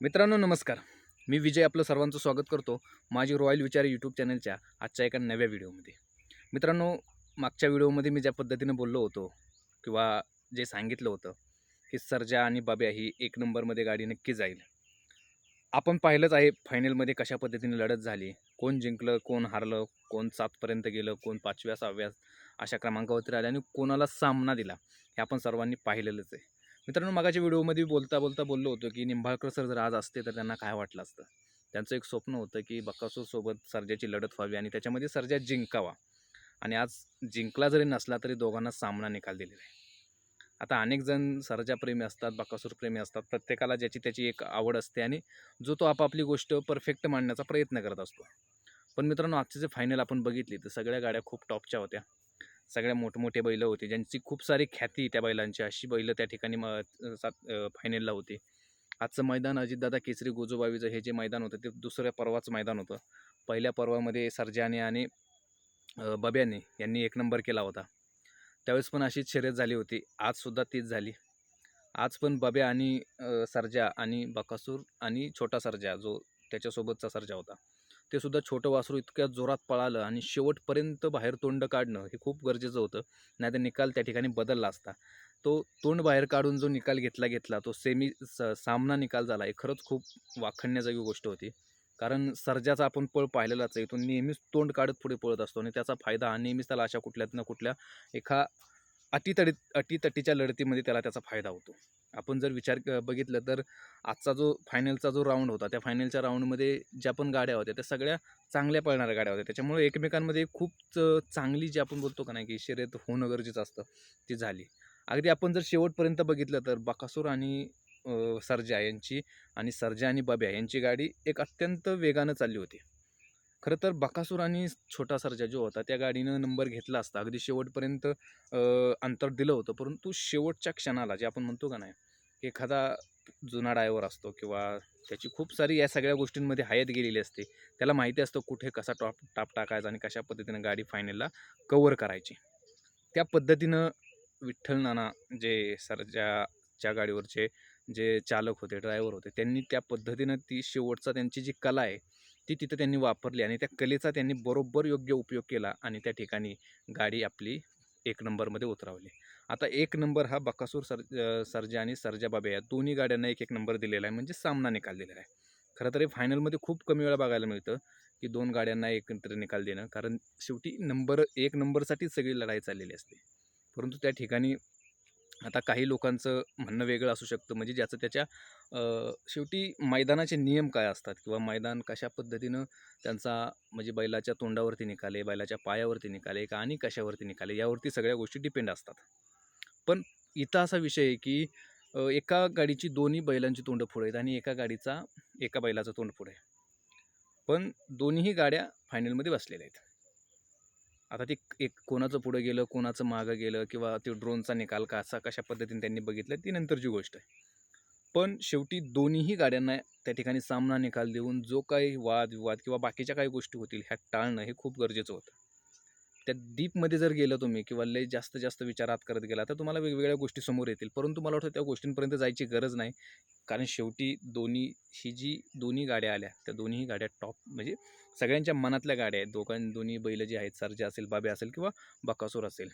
मित्रांनो नमस्कार. मी विजय आपलं सर्वांचं स्वागत करतो माझी रॉयल विचार यूट्यूब चॅनलच्या आजच्या एका नव्या व्हिडिओमध्ये. मित्रांनो मागच्या व्हिडिओमध्ये मी ज्या पद्धतीनं बोललो होतो किंवा जे सांगितलं होतं की सर्जा आणि बाब्या ही एक नंबरमध्ये गाडी नक्की जाईल. आपण पाहिलंच आहे फायनलमध्ये कशा पद्धतीने लढत झाली कोण जिंकलं कोण हारलं कोण सातपर्यंत गेलं कोण पाचव्या सहाव्या अशा क्रमांकावरती राहिलं आणि कोणाला सामना दिला हे आपण सर्वांनी पाहिलेलंच आहे. मित्रांनो मागाच्या व्हिडिओमध्ये बोलता बोलता बोललो होतो की निंबाळकर सर जर आज असते तर त्यांना काय वाटलं असतं? त्यांचं एक स्वप्न होतं की बकासूरसोबत सर्जाची लढत व्हावी आणि त्याच्यामध्ये सर्जा जिंकावा. आणि आज जिंकला जरी नसला तरी दोघांना सामना निकाल दिलेला आहे. आता अनेक जण सर्जा प्रेमी असतात बकासूरप्रेमी असतात. प्रत्येकाला ज्याची त्याची एक आवड असते आणि जो तो आपापली गोष्ट परफेक्ट मांडण्याचा प्रयत्न करत असतो. पण मित्रांनो आजचे जे फायनल आपण बघितली तर सगळ्या गाड्या खूप टॉपच्या होत्या. सगळ्या मोठमोठे बैलं होते. ज्यांची खूप सारी ख्याती त्या बैलांची. अशी बैलं त्या ठिकाणी म सात फायनलला होती. आजचं मैदान अजितदादा केसरी गोजोबावीचं हे जे मैदान होतं ते दुसऱ्या पर्वाचं मैदान होतं. पहिल्या पर्वामध्ये सरजाने आणि बब्याने यांनी एक नंबर केला होता. त्यावेळेस पण अशीच शर्यत झाली होती. आजसुद्धा तीच झाली. आज पण बब्या आणि सरजा आणि बकासूर आणि छोटा सरजा जो त्याच्यासोबतचा सरजा होता. ते सुद्धा छोटं वासरू इतक्या जोरात पळालं आणि शेवटपर्यंत बाहेर तोंड काढणं हे खूप गरजेचं होतं. नाहीतर निकाल त्या ठिकाणी बदलला असता. तो तोंड बाहेर काढून जो निकाल घेतला घेतला तो सेमी स सामना निकाल झाला हे खरंच खूप वाखणण्याजोगी गोष्ट होती. कारण सर्जाचा आपण पळ पाहिलेलाच आहे तो नेहमीच तोंड काढत पुढे पळत असतो आणि त्याचा फायदा हा नेहमीच त्याला अशा कुठल्यात ना कुठल्या एका अटीतडी अटीतटीच्या लढतीमध्ये त्याला त्याचा फायदा होतो. आपण जर विचार क- बघितलं तर आजचा जो फायनलचा जो राऊंड होता त्या फायनलच्या राऊंडमध्ये ज्या पण गाड्या होत्या त्या सगळ्या चांगल्या पळणाऱ्या गाड्या होत्या. त्याच्यामुळे एकमेकांमध्ये खूप च- चांगली जी आपण बोलतो का नाही की शर्यत होणं गरजेचं असतं ती झाली. अगदी आपण जर शेवटपर्यंत बघितलं तर बकासूर आणि सर्जा यांची आणि सर्जा आणि बब्या यांची गाडी एक अत्यंत वेगानं चालली होती. खरं तर बकासूर आणि छोटा सरजा जो होता त्या गाडीनं नंबर घेतला असता. अगदी शेवटपर्यंत अंतर दिलं होतं. परंतु शेवटच्या क्षणाला जे आपण म्हणतो का नाही एखादा जुना ड्रायव्हर असतो किंवा त्याची खूप सारी या सगळ्या गोष्टींमध्ये हयात गेलेली असते त्याला माहिती असतं कुठे कसा टॉप टाप टाकायचा आणि कशा पद्धतीनं गाडी फायनलला कवर करायची. त्या पद्धतीनं विठ्ठल नाना जे सर्जाच्या गाडीवरचे जे चालक होते ड्रायव्हर होते त्यांनी त्या पद्धतीनं ती शेवटचा त्यांची जी कला आहे ती तिथं त्यांनी वापरली आणि त्या कलेचा त्यांनी बरोबर योग्य उपयोग केला आणि त्या ठिकाणी गाडी आपली एक नंबरमध्ये उतरावली. आता एक नंबर हा बकासूर सर अ, सर्जा आणि सर्जा बाबे या दोन्ही गाड्यांना एक एक नंबर दिलेला आहे म्हणजे सामना निकाल दिलेला आहे. खरं तर हे फायनलमध्ये खूप कमी वेळा बघायला मिळतं की दोन गाड्यांना एकत्र निकाल देणं कारण शेवटी नंबर एक नंबरसाठीच सगळी लढाई चाललेली असते. परंतु त्या ठिकाणी आता काही लोकांचं म्हणणं वेगळं असू शकतं. म्हणजे ज्याचं त्याच्या शेवटी मैदानाचे नियम काय असतात? किंवा मैदान कशा पद्धतीनं त्यांचा म्हणजे बैलाच्या तोंडावरती निकाले बैलाच्या पायावरती निकाले का आणि कशावरती निकाले यावरती सगळ्या गोष्टी डिपेंड असतात. पण इथं असा विषय आहे की एका गाडीची दोन्ही बैलांची तोंड पुढे आहेत आणि एका गाडीचा एका बैलाचं तोंड पुढे पण दोन्हीही गाड्या फायनलमध्ये बसलेल्या आहेत. आता ते एक कोणाचं पुढं गेलं कोणाचं मागं गेलं किंवा ते ड्रोनचा निकाल कसा कशा पद्धतीने त्यांनी बघितलं ती नंतरची गोष्ट आहे. पण शेवटी दोन्हीही गाड्यांना त्या ठिकाणी सामना निकाल देऊन जो काही वाद विवाद किंवा बाकीच्या काही गोष्टी होतील ह्या टाळणं हे खूप गरजेचं होतं. त्या डीपमध्ये जर गेलं तुम्ही किंवा लय जास्त जास्त विचारात करत गेला तर तुम्हाला वेगवेगळ्या गोष्टी समोर येतील. परंतु मला वाटतं त्या गोष्टींपर्यंत जायची गरज नाही. कारण शेवटी दोन्ही ही जी दोन्ही गाड्या आल्या त्या दोन्ही गाड्या टॉप म्हणजे सगळ्यांच्या मनातल्या गाड्या आहेत. दोघां दोन्ही बैल जी आहेत सरजा असेल बाबे असेल किंवा बकासूर असेल.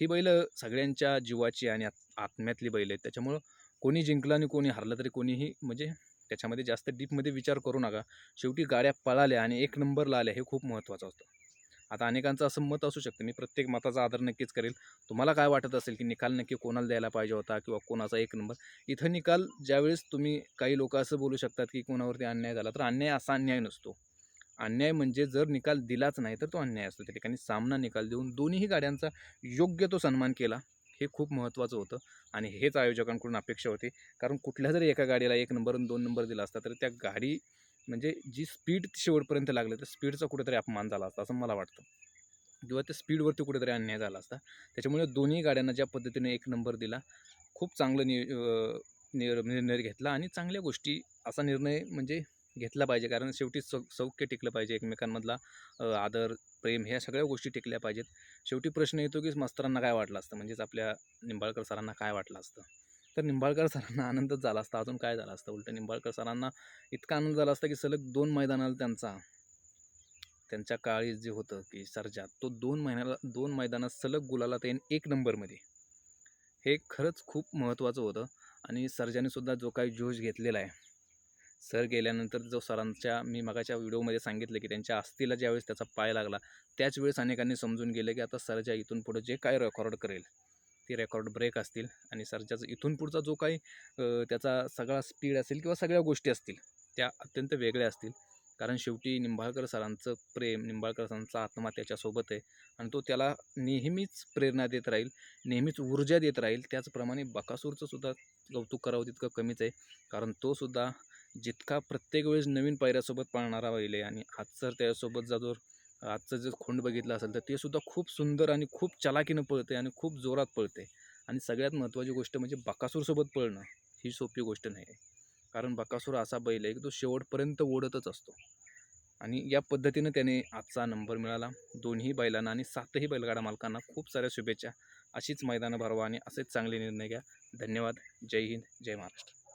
ही बैल सगळ्यांच्या जीवाची आणि आत- आत्म्यातली बैल आहेत. त्याच्यामुळं कोणी जिंकलं आणि कोणी हरलं तरी कोणीही म्हणजे त्याच्यामध्ये जास्त डीपमध्ये विचार करू नका. शेवटी गाड्या पळाल्या आणि एक नंबरला आल्या हे खूप महत्त्वाचं असतं. आता अनेकांचं असं मत असू शकतं. मी प्रत्येक मताचा आदर नक्कीच करेल. तुम्हाला काय वाटत असेल की निकाल नक्की कोणाला द्यायला पाहिजे होता किंवा कोणाचा एक नंबर? इथं निकाल ज्यावेळेस तुम्ही काही लोक असं बोलू शकतात की कोणावरती अन्याय झाला तर अन्याय असा अन्याय नसतो. अन्याय म्हणजे जर निकाल दिलाच नाही तर तो अन्याय असतो. त्या ठिकाणी सामना निकाल देऊन दोन्हीही गाड्यांचा योग्य तो सन्मान केला हे खूप महत्त्वाचं होतं आणि हेच आयोजकांकडून अपेक्षा होती. कारण कुठल्या जरी एका गाडीला एक नंबर आणि दोन नंबर दिला असता तर त्या गाडी म्हणजे जी स्पीड शेवटपर्यंत लागलं तर स्पीडचा कुठेतरी अपमान झाला असता असं मला वाटतं. किंवा त्या स्पीडवरती कुठेतरी अन्याय झाला असता. त्याच्यामुळे दोन्ही गाड्यांना ज्या पद्धतीने एक नंबर दिला खूप चांगलं नि निर निर्णय घेतला आणि चांगल्या गोष्टी असा निर्णय म्हणजे घेतला पाहिजे. कारण शेवटी सौ सौख्य टिकलं पाहिजे एकमेकांमधला आदर प्रेम ह्या सगळ्या गोष्टी टिकल्या पाहिजेत. शेवटी प्रश्न येतो की मास्तरांना काय वाटलं असतं? म्हणजेच आपल्या निंबाळकर सरांना काय वाटलं असतं? तर निंबाळकर सरांना आनंदच झाला असता. अजून काय झालं असतं? उलटं निंबाळकर सरांना इतका आनंद झाला असता की सलग दोन मैदानाला त्यांचा त्यांच्या काळी जे होतं की सर्जा तो दोन महिन्याला दोन मैदानात सलग गुलाला ते एक नंबरमध्ये. हे खरंच खूप महत्त्वाचं होतं आणि सर्जानेसुद्धा जो काही जोश घेतलेला आहे सर गेल्यानंतर जो सरांच्या मी मगाच्या व्हिडिओमध्ये सांगितलं की त्यांच्या अस्थिला ज्यावेळेस त्याचा पाय लागला त्याच वेळेस अनेकांनी समजून गेलं की आता सरजा इथून पुढं जे काय रेकॉर्ड करेल ते रेकॉर्ड ब्रेक असतील आणि सर्जाचा इथून पुढचा जो काही त्याचा सगळा स्पीड असेल किंवा सगळ्या गोष्टी असतील त्या अत्यंत वेगळ्या असतील. कारण शेवटी निंबाळकर सरांचं प्रेम निंबाळकर सरांचा आत्मा त्याच्यासोबत आहे आणि तो त्याला नेहमीच प्रेरणा देत राहील नेहमीच ऊर्जा देत राहील. त्याचप्रमाणे बकासूरचं सुद्धा कौतुक करावं तितकं कमीच आहे. कारण तो सुद्धा जितका प्रत्येक वेळेस नवीन पायऱ्यासोबत पाळणारा बैल आणि आज सर त्याच्यासोबत जा जर आजचं जर खोंड बघितलं असेल तर ते सुद्धा खूप सुंदर आणि खूप चलाकीनं पळते आणि खूप जोरात पळते आणि सगळ्यात महत्त्वाची गोष्ट म्हणजे बकासूरसोबत पळणं ही सोपी गोष्ट नाही आहे कारण बकासूर असा बैल आहे की तो शेवटपर्यंत ओढतच असतो. आणि या पद्धतीनं त्याने आजचा नंबर मिळाला. दोन्ही बैलांना आणि सातही बैलगाडा मालकांना खूप साऱ्या शुभेच्छा. अशीच मैदानं भरवा आणि असेच चांगले निर्णय घ्या. धन्यवाद. जय हिंद. जय महाराष्ट्र.